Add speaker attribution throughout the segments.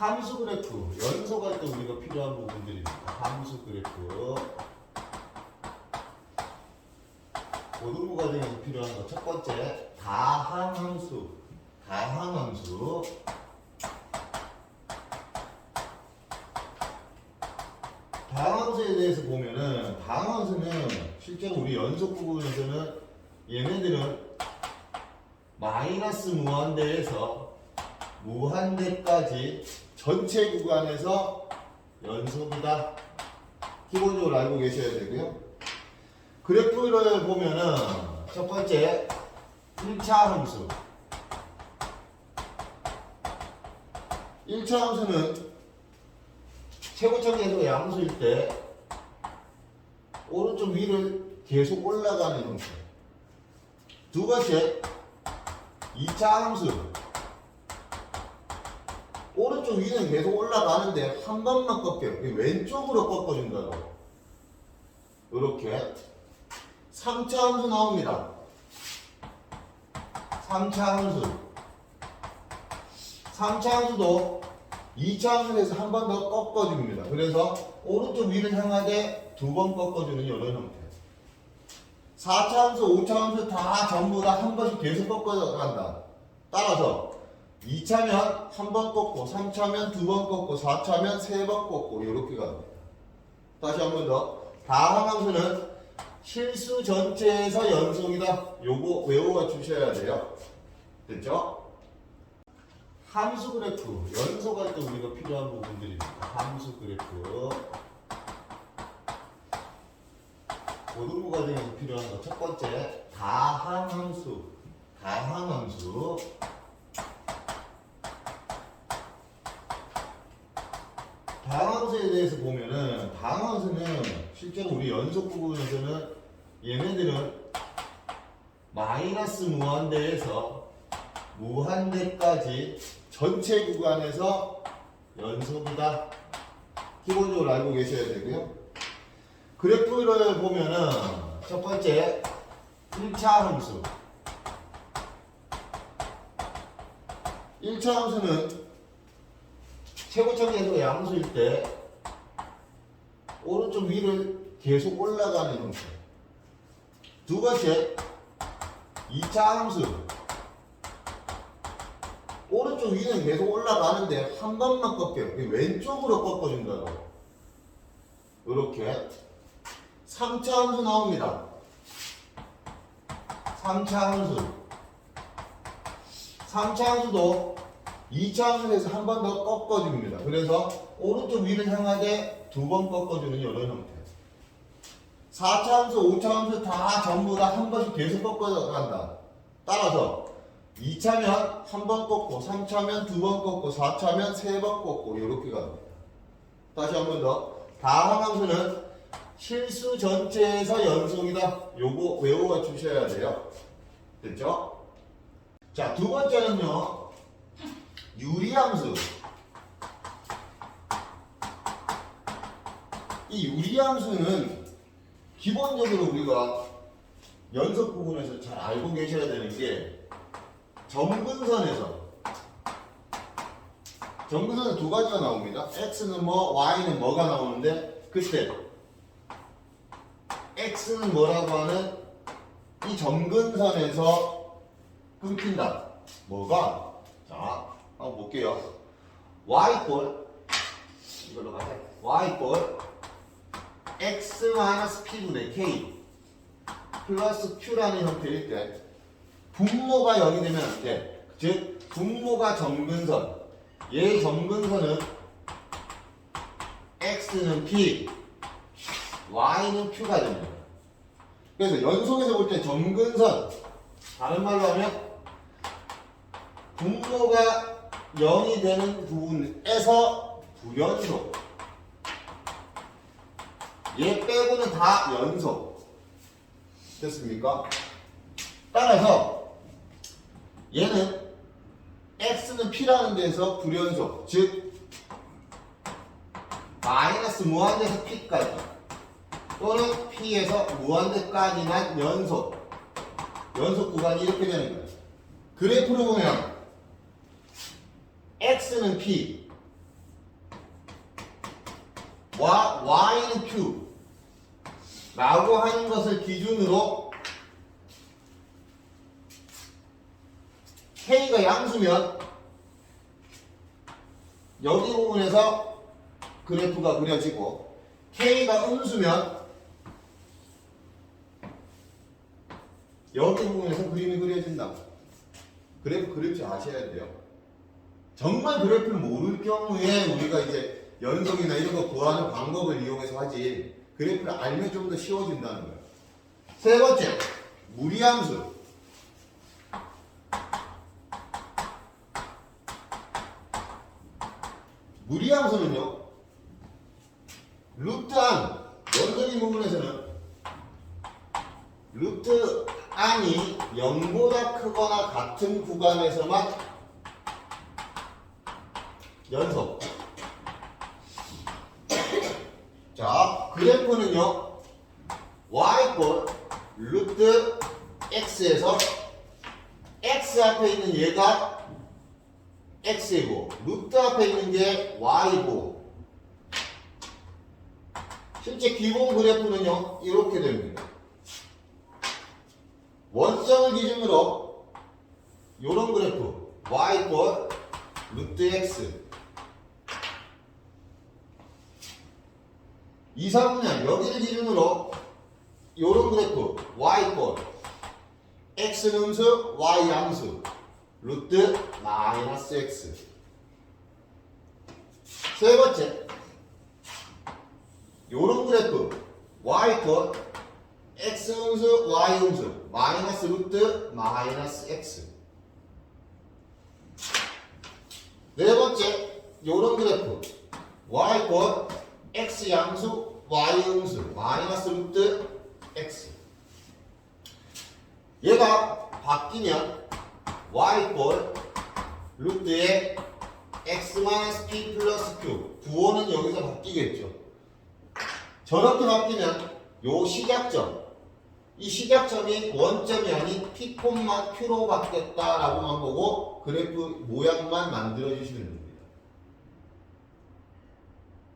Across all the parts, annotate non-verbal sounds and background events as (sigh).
Speaker 1: 함수 그래프. 연속할 때 우리가 필요한 부분들입니다. 함수 그래프. 고등부 과정에서 필요한 거. 첫 번째 다항함수. 다항함수. 다항함수에 대해서 보면은 다항함수는 실제로 우리 연속 부분에서는 얘네들은 마이너스 무한대에서 무한대까지 전체 구간에서 연속이다. 기본적으로 알고 계셔야 되고요. 그래프를 보면은 첫 번째 1차 함수 1차 함수는 최고점에서 양수일 때 오른쪽 위를 계속 올라가는 형태 두 번째 2차 함수 오른쪽 위는 계속 올라가는데 한 번만 꺾여요. 왼쪽으로 꺾어준다고. 이렇게 3차 함수 나옵니다. 3차 함수. 3차 함수도 2차 함수에서 한 번 더 꺾어줍니다. 그래서 오른쪽 위를 향하되 두 번 꺾어주는 이런 형태. 4차 함수, 5차 함수 다 전부 다 한 번씩 계속 꺾어간다. 따라서 2차면 한 번 꺾고, 3차면 두 번 꺾고, 4차면 세 번 꺾고 이렇게 갑니다. 다시 한 번 더. 다항함수는 실수 전체에서 연속이다. 요거 외워가 주셔야 돼요. 됐죠? 함수 그래프 연속할 때 우리가 필요한 부분들입니다. 함수 그래프 고등부 과정에서 필요한 거 첫 번째 다항함수 다항함수 다항함수에 대해서 보면은 다항함수는 실제로 우리 연속 부분에서는 얘네들은 마이너스 무한대에서 무한대까지 전체 구간에서 연속이다. 기본적으로 알고 계셔야 되고요. 그래프를 보면은 첫 번째 1차 함수 1차 함수는 최고점에서 양수일 때 오른쪽 위를 계속 올라가는 형태 두 번째 2차 함수 오른쪽 위는 계속 올라가는데 한 번만 꺾여요 왼쪽으로 꺾어준다고 이렇게 3차 함수 나옵니다. 3차 함수. 3차 함수도 2차 함수에서 한 번 더 꺾어줍니다. 그래서 오른쪽 위를 향하되 두 번 꺾어주는 이런 형태. 4차 함수, 5차 함수 다 전부 다 한 번씩 계속 꺾어간다. 따라서 2차면 한 번 꺾고, 3차면 두 번 꺾고, 4차면 세 번 꺾고 이렇게 갑니다. 다시 한 번 더. 다항함수는 실수 전체에서 연속이다. 요거 외워가 주셔야 돼요. 됐죠? 자, 두 번째는요. 유리함수. 이 유리함수는 기본적으로 우리가 연속 부분에서 잘 알고 계셔야 되는 게 점근선에서 점근선은 두 가지가 나옵니다. x는 뭐, y는 뭐가 나오는데 그때 x는 뭐라고 하는 이 점근선에서 끊긴다. 뭐가? 자, 한번 볼게요. y꼴 이걸로 가자. y꼴 x-p분의 k 플러스 q라는 형태일 때 분모가 0이 되면 안 돼. 즉 분모가 점근선 얘 점근선은 x는 p y는 q가 됩니다. 그래서 연속에서 볼 때 점근선 다른 말로 하면 분모가 0이 되는 부분에서 부연속 얘 빼고는 다 연속 됐습니까? 따라서 얘는 x는 p라는 데서 불연속 즉 마이너스 무한대에서 p까지 또는 p에서 무한대까지만 연속 연속 구간이 이렇게 되는 거예요. 그래프로 보면 x는 p 와, y는 q 라고 하는 것을 기준으로 k가 양수면 여기 부분에서 그래프가 그려지고 k가 음수면 여기 부분에서 그림이 그려진다. 그래프 그릴 줄 아셔야 돼요. 정말 그래프를 모를 경우에 우리가 이제 연속이나 이런 거 구하는 방법을 이용해서 하지 그래프를 알면 좀 더 쉬워진다는 거예요. 세 번째, 무리함수. 무리함수는요, 루트 안, 연속인 부분에서는 루트 안이 0보다 크거나 같은 구간에서만 연속. 자, 그래프는요, y꼴 루트 x에서 x 앞에 있는 얘가 x이고 루트 앞에 있는 게 y고 실제 기본 그래프는요 이렇게 됩니다. 원점을 기준으로 요런 그래프 y꼴 루트 x 이상분면 여기를 기준으로 요런 그래프 y꼴 x 음수 y 양수 루트 마이너스 x. 세 번째 요런 그래프 y꼴 x 음수 y 음수 마이너스 루트 마이너스 x. 네 번째 요런 그래프 y꼴 x 양수 y 음수 마이너스 루트 x. 얘가 바뀌면 y꼴 루트에 x 마이너스 p 플러스 q. 부호는 여기서 바뀌겠죠. 저렇게 바뀌면 요 시작점. 이 시작점이 원점이 아닌 p, q로 바뀌었다라고만 보고 그래프 모양만 만들어 주시면 됩니다.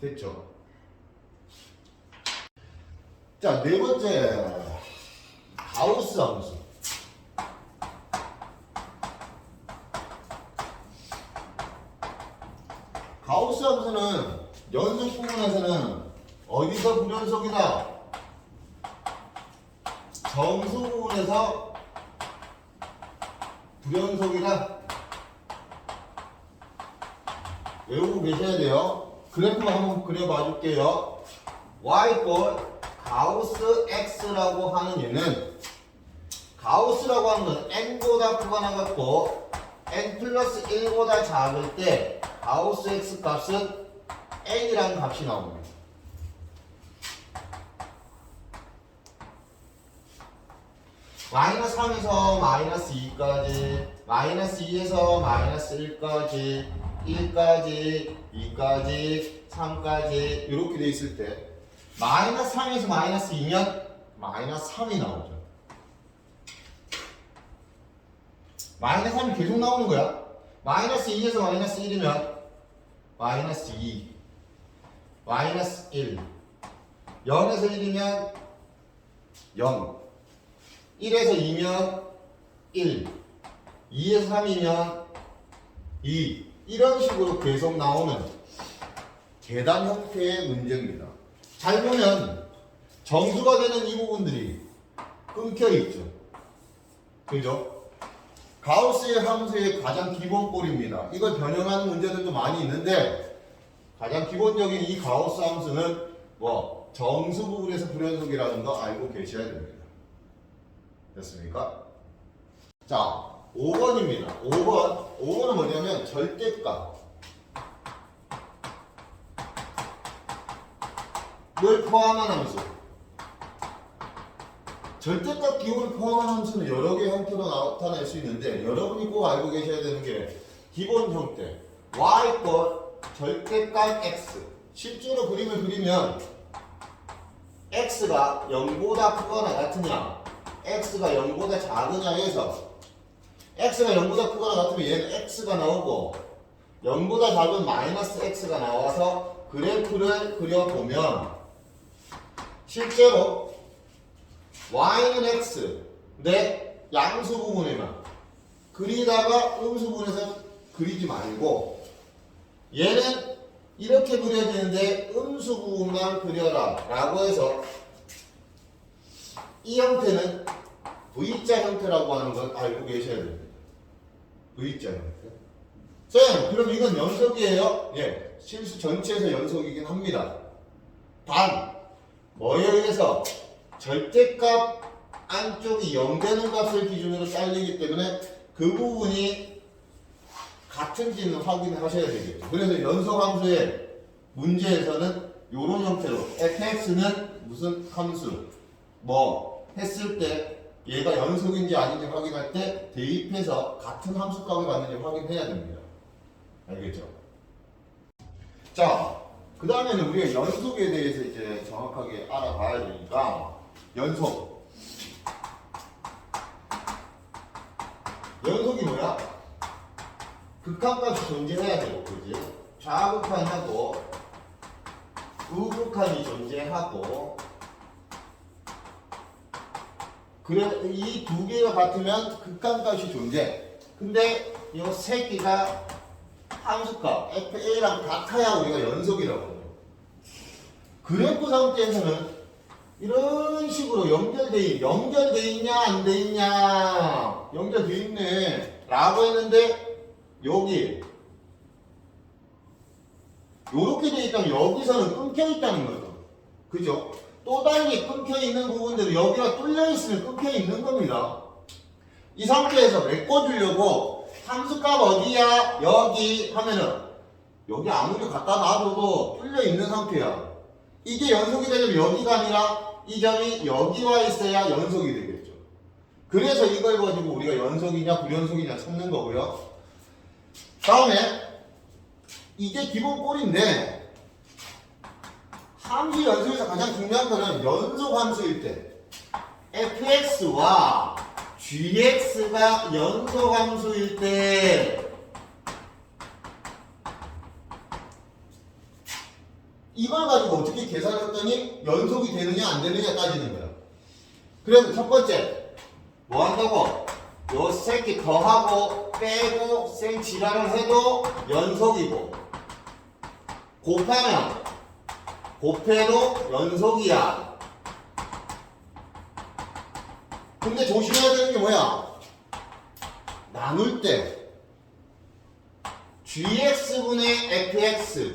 Speaker 1: 됐죠? 자, 네 번째 가우스 함수. 가우스 함수는 연속 부분에서는 어디서 불연속이다? 정수 부분에서 불연속이다. 외우고 계셔야 돼요. 그래프 한번 그려봐 줄게요. y꼴 가우스 x라고 하는 얘는 가우스라고 하는 건 n보다 크거나 같고 n 플러스 1보다 작을 때 가우스 x 값은 n이라는 값이 나옵니다. 마이너스 3에서 마이너스 2까지 마이너스 2에서 마이너스 1까지 1까지 2까지 3까지 이렇게 돼 있을 때 마이너스 3에서 마이너스 2면 마이너스 3이 나오죠. 마이너스 3이 계속 나오는 거야. 마이너스 2에서 마이너스 1이면 마이너스 2, 마이너스 1, 0에서 1이면 0, 1에서 2면 1, 2에서 3이면 2 이런 식으로 계속 나오는 계단 형태의 문제입니다. 잘 보면 정수가 되는 이 부분들이 끊겨 있죠. 그죠? 가우스의 함수의 가장 기본꼴입니다. 이걸 변형하는 문제들도 많이 있는데 가장 기본적인 이 가우스 함수는 뭐 정수 부분에서 불연속이라는 거 알고 계셔야 됩니다. 됐습니까? 자, 5번입니다. 5번. 5번은 뭐냐면 절대값. 을 포함한 함수. 절대값 기호를 포함한 함수는 여러 개의 형태로 나타날 수 있는데 여러분이 꼭 알고 계셔야 되는 게 기본 형태 y꼴 절대값 x 실제로 그림을 그리면 x가 0보다 크거나 같으냐 x가 0보다 작으냐에서 x가 0보다 크거나 같으면 얘는 x가 나오고 0보다 작은 마이너스 x가 나와서 그래프를 그려보면 실제로 y는 x 내 양수 부분에만 그리다가 음수 부분에서 그리지 말고 얘는 이렇게 그려지는데 음수 부분만 그려라 라고 해서 이 형태는 V자 형태라고 하는 걸 알고 계셔야 됩니다. V자 형태. 쌤, 그럼 이건 연속이에요? 예, 실수 전체에서 연속이긴 합니다. 단, 뭐에 의해서 절대값 안쪽이 0 되는 값을 기준으로 잘리기 때문에 그 부분이 같은지는 확인을 하셔야 되겠죠. 그래서 연속함수의 문제에서는 이런 형태로 fx는 무슨 함수 뭐 했을 때 얘가 연속인지 아닌지 확인할 때 대입해서 같은 함수값을 받는지 확인해야 됩니다. 알겠죠? 자, 그 다음에는 우리가 연속에 대해서 이제 정확하게 알아봐야 되니까 연속. 연속이 뭐야? 극한값이 존재해야 되고, 그지? 좌극한하고 우극한이 존재하고 그래 이 두 개가 같으면 극한값이 존재. 근데 이 세 개가 함수값 FA랑 같아야 우리가 연속이라고. 그래프 상태에서는 이런 식으로 연결돼 있, 연결돼 있냐 안 돼 있냐 연결돼 있네 라고 했는데 여기 요렇게 돼 있다면 여기서는 끊겨 있다는 거죠 그죠? 또 달리 끊겨 있는 부분들은 여기가 뚫려 있으면 끊겨 있는 겁니다 이 상태에서 메꿔주려고 함수값 어디야? 여기 하면은 여기 아무리 갖다 놔둬도 뚫려 있는 상태야. 이게 연속이 되려면 여기가 아니라 이 점이 여기와 있어야 연속이 되겠죠. 그래서 이걸 가지고 우리가 연속이냐 불연속이냐 찾는 거고요. 다음에 이게 기본 꼴인데 함수 연속에서 가장 중요한 거는 연속 함수일 때 fx와 gx가 연속함수일 때 이걸 가지고 어떻게 계산했더니 연속이 되느냐 안 되느냐 따지는 거야. 그래서 첫 번째 뭐 한다고? 요 새끼 더하고 빼고 생 지랄을 해도 연속이고 곱하면 곱해도 연속이야. 근데 조심해야 되는 게 뭐야? 나눌 때 gx분의 fx가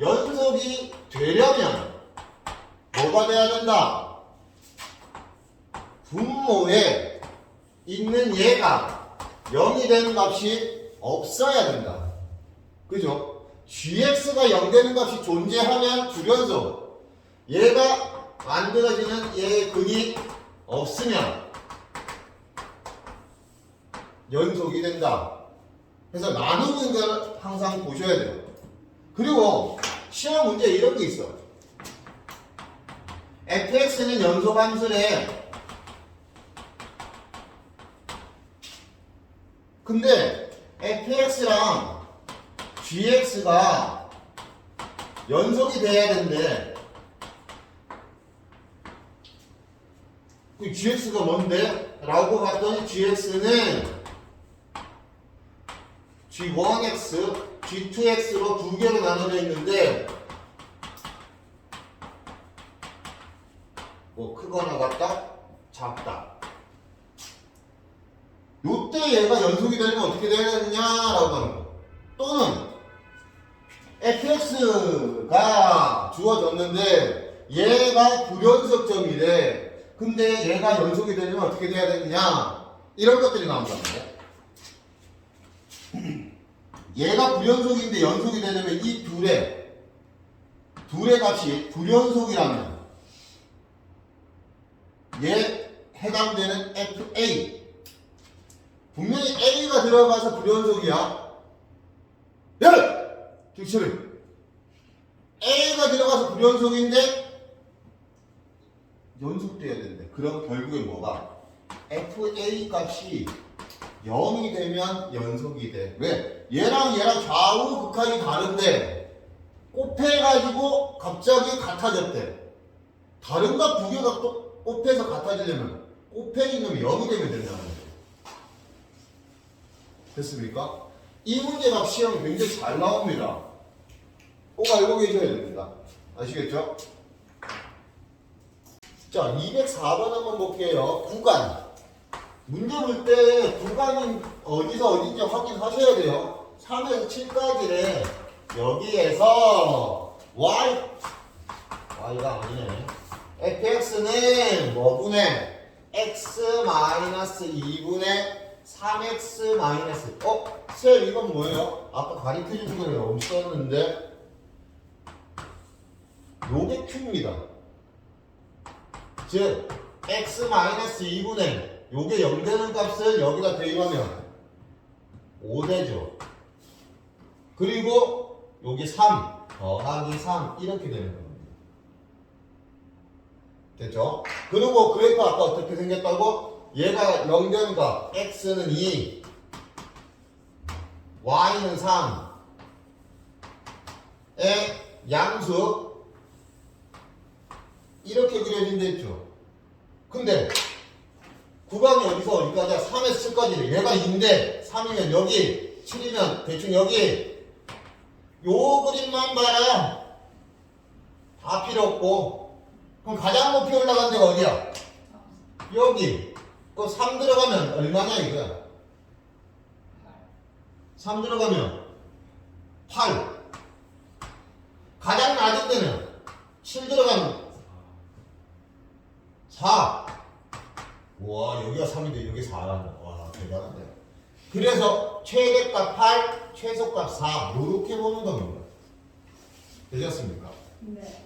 Speaker 1: 연속이 되려면 뭐가 돼야 된다? 분모에 있는 얘가 0이 되는 값이 없어야 된다. 그죠? gx가 0 되는 값이 존재하면 불연속. 얘가 만들어지는 얘의 근이 없으면 연속이 된다. 그래서 나누는 걸 항상 보셔야 돼요. 그리고 시험 문제 이런 게 있어. fx는 연속 함수래. 근데 fx랑 gx가 연속이 돼야 되는데 그 gx가 뭔데? 라고 봤더니 gx는 g1x, g2x로 두 개로 나눠져 있는데 뭐 크거나 같다? 작다. 요때 얘가 연속이 되려면 어떻게 되느냐라고 하는 거. 또는 fx가 주어졌는데 얘가 불연속점이래. 근데 얘가 연속이 되려면 어떻게 돼야 되느냐? 이런 것들이 나온단 말이야. (clears throat) 얘가 불연속인데 연속이 되려면 이 둘의 둘의 값이 불연속이라면 얘 해당되는 FA 분명히 A가 들어가서 불연속이야. 야! 딕처리 A가 들어가서 불연속인데 연속돼야 되는데 그럼 결국에 뭐가 FA 값이 0이 되면 연속이 돼. 왜? 얘랑 얘랑 좌우 극한이 다른데 곱해가지고 갑자기 같아졌대. 다른 값 두 개가 또 곱해서 같아지려면 곱해진 놈이 0이 되면 된다는 거죠. 됐습니까? 이 문제가 시험 굉장히 잘 나옵니다. 꼭 알고 계셔야 됩니다. 아시겠죠? 자, 204번 한번 볼게요. 구간. 문제 볼 때 구간은 어디서 어딘지 확인하셔야 돼요. 3에서 7까지래. 여기에서 y y가 아니네. fx는 뭐분의 x 마이너스 2분의 3x 마이너스 어? 쌤 이건 뭐예요? 아까 가리켜 준 거에 없었는데 요게 q입니다. 즉 x 마이너스 2분의 요게 0 되는 값을 여기다 대입하면 5 되죠. 그리고 요게 3 더하기 3 이렇게 되는 겁니다. 됐죠? 그리고 그래프 아까 어떻게 생겼다고? 얘가 0 되는 값 x는 2 y는 3의 양수 이렇게 그려진다 했죠. 근데 구간이 어디서 어디까지야? 3에서 7까지래. 얘가 2인데 3이면 여기 7이면 대충 여기 요 그림만 봐라. 다 필요 없고 그럼 가장 높이 올라간 데가 어디야? 여기 그 3 들어가면 얼마냐 이거야? 3 들어가면 8 가장 낮은 데는 7 들어가면 4. 와, 여기가 3인데 여기 4라네. 와, 대단하네. 그래서 최대값 8, 최소값 4. 이렇게 보는 겁니다. 되셨습니까?
Speaker 2: 네.